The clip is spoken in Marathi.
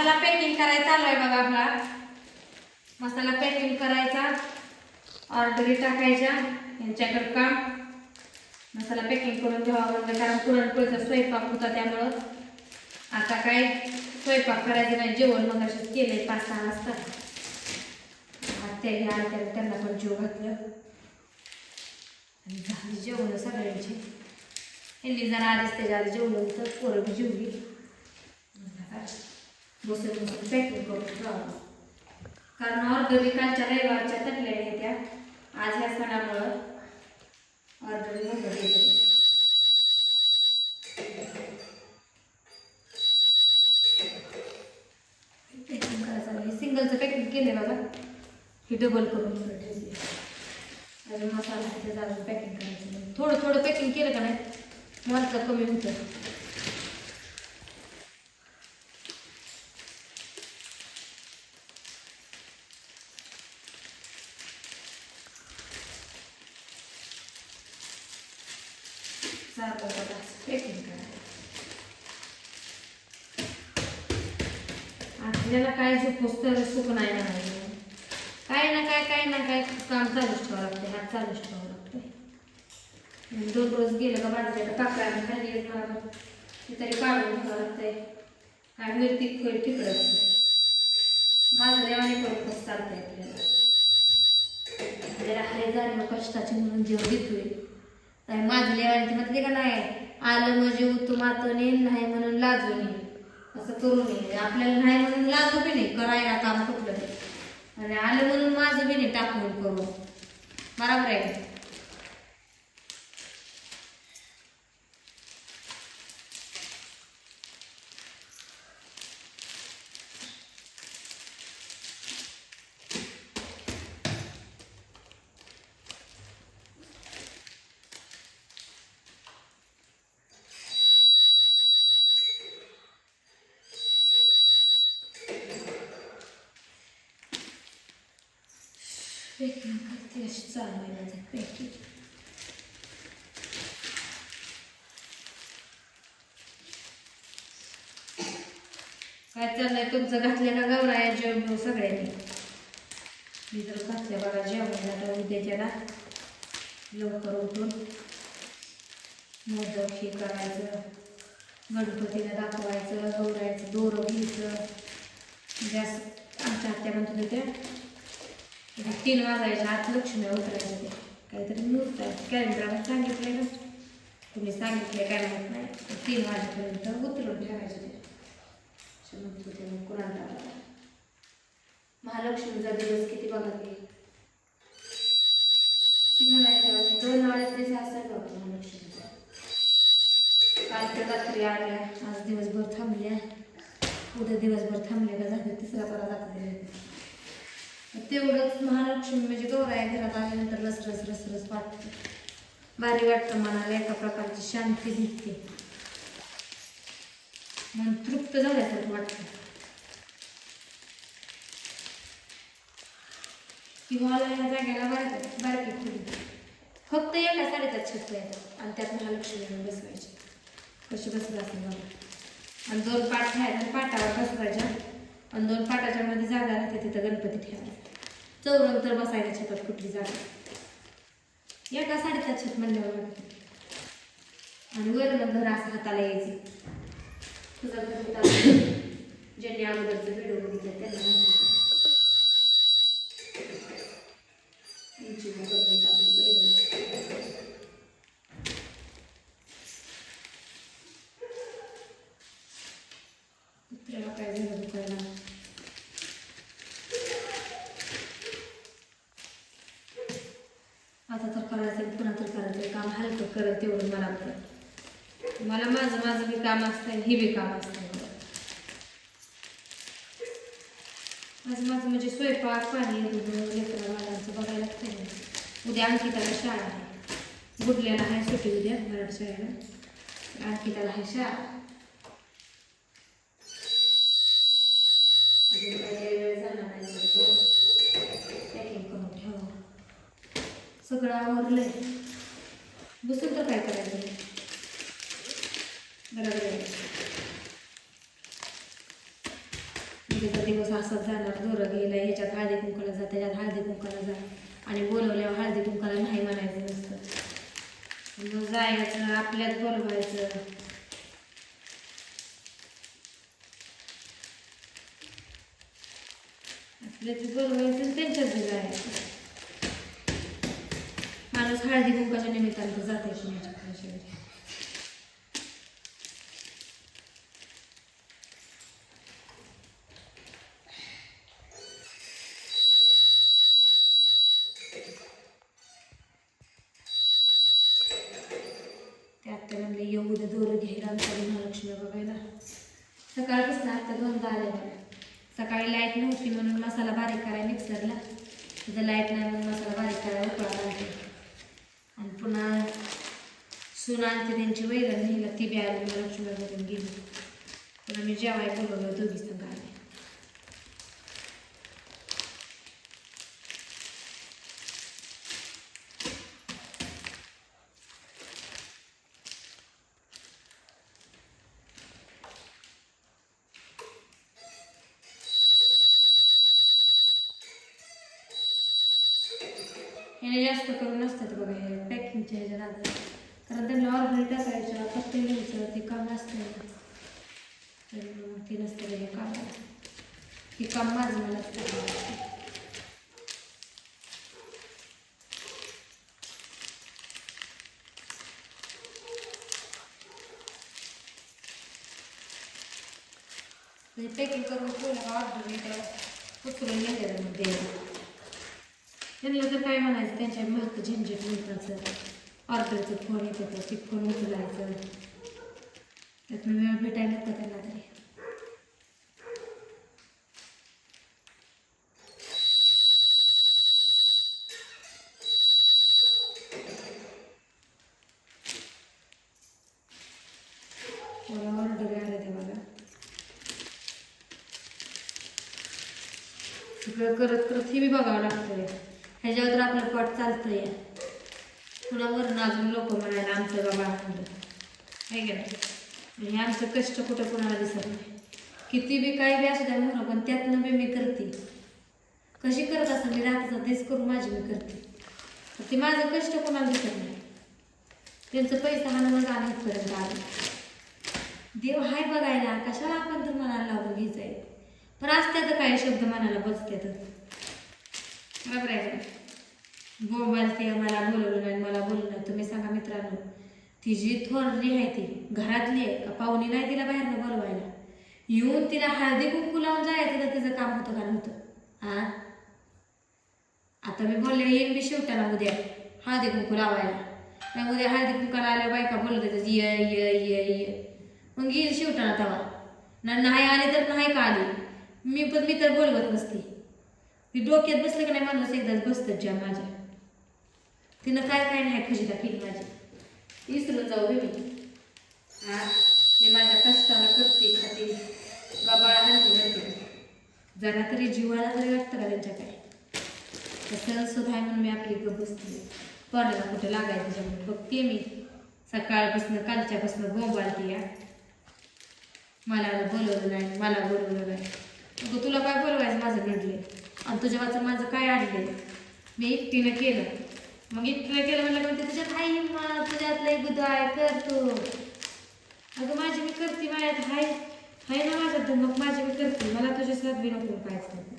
मसाला पॅकिंग करायचा चालू आहे बघा आपला. मसाला पॅकिंग करायचा. ऑर्डरी टाकायच्या. यांच्याकडे काम. मसाला पॅकिंग करून घ्यावा म्हणजे कारण पुरणपोळीचा स्वयंपाक होता त्यामुळं. आता काय स्वयंपाक करायचं नाही जेवण मग असेच केले पाच सहा वाजता. आत्या ह्या त्यांना पण जेव घातलं. आणि झाली जेवण सगळ्यांची. यांनी जरा आधीच त्याच्या आधी जेवलं तर पोरं जेवली. बसून बसून पॅकिंग करून ठेवावं कारण ऑर्डरी कालच्या रविवारच्या तटल्या आहे त्या आज ह्या सणामुळं ऑर्डरी नव्हतं द्यायचं सिंगलचं पॅकिंग केलं बघा हे डबल करून ठेवली ठेवले अजून मसाला त्याचं अजून पॅकिंग करायचं थोडं थोडं पॅकिंग केलं का नाही मस्त कमी होतं चालतं बघा पॅकिंग करा आपल्याला काय झोपोस तर सुख नाही म्हणायचं. काय ना काय काय ना काय काम चालूच ठेवावं लागते हात चालूच ठेवावं लागते दोन रोज गेलं का माझ्या काकड्या खाली येत मला ते तरी काढून ठेवावं लागतंय. काय होईल ती होईल तिकडंच माझं देवाने करून कसं चालतंय आपल्याला आपल्याला हाय जाणं कष्टाची म्हणून जेव देतोय काय माझं आणि म्हटले का नाही आलं म्हणजे उत्तमातने नाही म्हणून लाजू नये असं करू नये आपल्याला नाही म्हणून लाजू बी नाही. करायला काम कुठलं नाही आणि आलं म्हणून माझं बी नाही टाकून करू बरोबर आहे का? पॅकिंग करते चालू आहे माझं पॅकिंग काय चाललंय तुमचं घातलं का गौराया जेवण सगळ्यांनी मी तर घातल्या बघा जेवण आता उद्याच्याला लवकर उठून मोदक हे करायचं गणपतीला दाखवायचं गौरायचं दोरं घ्यायचं गॅस आमच्या हत्या म्हणतो त्या तीन वाजायच्या आत लक्ष्मी उतरायच्या ते काहीतरी मुहूर्त आहे कॅलेंडरला सांगितलंय ना तुम्ही सांगितलंय काय माहीत नाही तीन वाजेपर्यंत उतरून ठेवायचे ते म्हणत मग कुणाला महालक्ष्मीचा दिवस किती बघा की ती आणि दोन अडीच असेल बघा महालक्ष्मीचा काल तर रात्री आल्या आज दिवसभर थांबल्या उद्या दिवसभर थांबल्या का झालं तिसरा बरा जातात तेवढंच महालक्ष्मी म्हणजे गौराया घरात आल्यानंतर रस रस रस रस वाटतं. भारी वाटतं मनाला एका प्रकारची शांती भेटते. मन तृप्त झाल्यासारखं वाटतं. किंवा या जागेला बारकी बारकी खोली. फक्त एका साडीचा छत येतात आणि त्यात महालक्ष्मी बसवायची. कशी बसला असेल बघा. आणि दोन पाठ ठेवायचे पाटावर बसवायच्या. आणि दोन पाटाच्या मध्ये जागा राहते तिथं गणपती ठेवायचा. चौरंग तर बसायला छतात कुठली जागा. एका साडीचा छत म्हणल्यावर आणि वरण घर असं हाताला यायचे. तुझा घर ज्यांनी अगोदरचा व्हिडिओ बघितला त्यांना माहिती आहे. यांची मग गणपती आपलं पहिलं. कुत्र्याला काय झालं दुखायला आता तर करायचं पुन्हा तर करायचं काम हलकं करत तेवढं मला वाटतं मला माझं माझं बी काम असतं हे बी काम असतं आज माझं म्हणजे स्वयंपाक पाणी दूध लेकरं बाळांचं बघायला लागतं ना उद्या अंकिताला शाळा आहे. गुडल्याला आहे सुट्टी उद्या मराठी शाळेला. अंकिताला आहे शाळा. अजून वेळ झाला नाही पॅकिंग करून ठेवा. सगळं आवरलंय. दुसरं तर काय करायचं? बरोबर आहे दिवस असाच जाणार दोरं घ्यायला ह्याच्यात हळदी कुंकाला जा त्याच्यात हळदी कुंकाला जा आणि बोलवल्यावर हळदी कुंकाला नाही? म्हणायचं नसतं मग जायचं आपल्यात बोलवायचं आपल्यात बोलवायचं आणि त्यांच्यात जायचं माणूस हळदी कुंकाच्या निमित्तानं तर जाते कुणाच्या आत्या उद्या दोरं घ्यायला आमच्या महालक्ष्मी बघायला. सकाळपासून आता दोनदा आले बघा सकाळी लाइट नव्हती म्हणून मसाला बारीक करायला मिक्सरला तिथं लाइट नाही म्हणून मसाला बारीक करायला उकळा लागते आणि पुन्हा सुना आणते त्यांची वैरण नेला ती बी आली महालक्ष्मी बघून गेली. पुन्हा मी जेवाय बोलवलं दोघी संघ आले. ह्याने जास्त करून असतात बघा हे पॅकिंगच्या ह्याच्या नादात कारण त्यांना ऑर्डर टाकायच्या फक्त घ्यायचं ते काम असतं. ते नसतं हे काम. हे काम माझं मला पॅकिंग करून ठेवलं का? ऑर्डर येतं उचलून घेते मग त्यांना तर काय म्हणायचं त्यांच्या महत्त्व झंझट मिळताचं ऑर्डरचं फोन येत होतं ते फोन उचलायचं त्यातनं वेळ भेटायला नको त्यांना तरी मला ऑर्डर आले ते बघा सगळं करत करत हे बी बघावं लागतंय ह्याच्यावर तर आपलं पोट चालतंय. पुन्हा वरून अजून लोक म्हणायला आमचं बाबा आहे की नाही? हे आमचं कष्ट कुठं कोणाला दिसत नाही. किती बी काही बी असू द्या म्हणून पण त्यातनं बी मी करते. कशी करत असं मी राहतात तेच करून माझी मी करते. ते माझं कष्ट कोणाला दिसत नाही. त्यांचं पैसा मला मग आम्ही इथपर्यंत आलं. देव हाय बघायला कशाला आपण तर मनाला लावून आहे पण असतात काही शब्द मनाला बसत्यात बरोबर आहे का? मोबाईल ते मला बोलवलं नाही मला बोलवलं नाही. तुम्ही सांगा मित्रांनो ती जी थोरली आहे ती घरातली आहे का पाहुणी नाही तिला बाहेरनं बोलवायला? येऊन तिला हळदी कुंकू लावून जायचं तर तिचं काम होतं का नव्हतं? आ? आता मी बोलले येईन मी शेवटाला उद्या हळदी कुंकू लावायला. नाही उद्या हळदी कुंकाला आल्या बायका बोलत येतात ये ये ये ये. मग येईल शेवटाला तवा. ना नाही आले तर नाही का आली? मी पण मी तर बोलवत नसते ती डोक्यात बसलं की नाही माणूस एकदाच बसतं ज्या माझ्या. तिनं काय काय नाही खजिता केली माझी. विसरून जाऊ बे मी. हा? मी माझ्या कष्टाला करते खाते. बाबाळा हलते करते जरा तरी जीवाला तरी वाटतं का त्यांच्याकडे? सण सुद्धा आहे म्हणून मी आपली गप बसते. तोंडाला कुठे लागायचं त्याच्यामुळे बघते मी. सकाळपासून कालच्यापासून गोंबाळते या. मला बोलवलं नाही मला बोलवलं नाही. अगं तुला काय बोलवायचं माझं घडले आणि तुझ्या वाचून माझं काय आणलं मी एकटीनं केलं. मग इतकं केलं म्हणलं म्हणते तुझ्यात हाय हिंमत तुझ्यातलं एक बुद्ध आहे कर तू. अगं माझी मी करते माझ्यात हाय हाय ना माझ्यात मग माझी मी करते मला तुझ्या साथ बी नको कायच नाही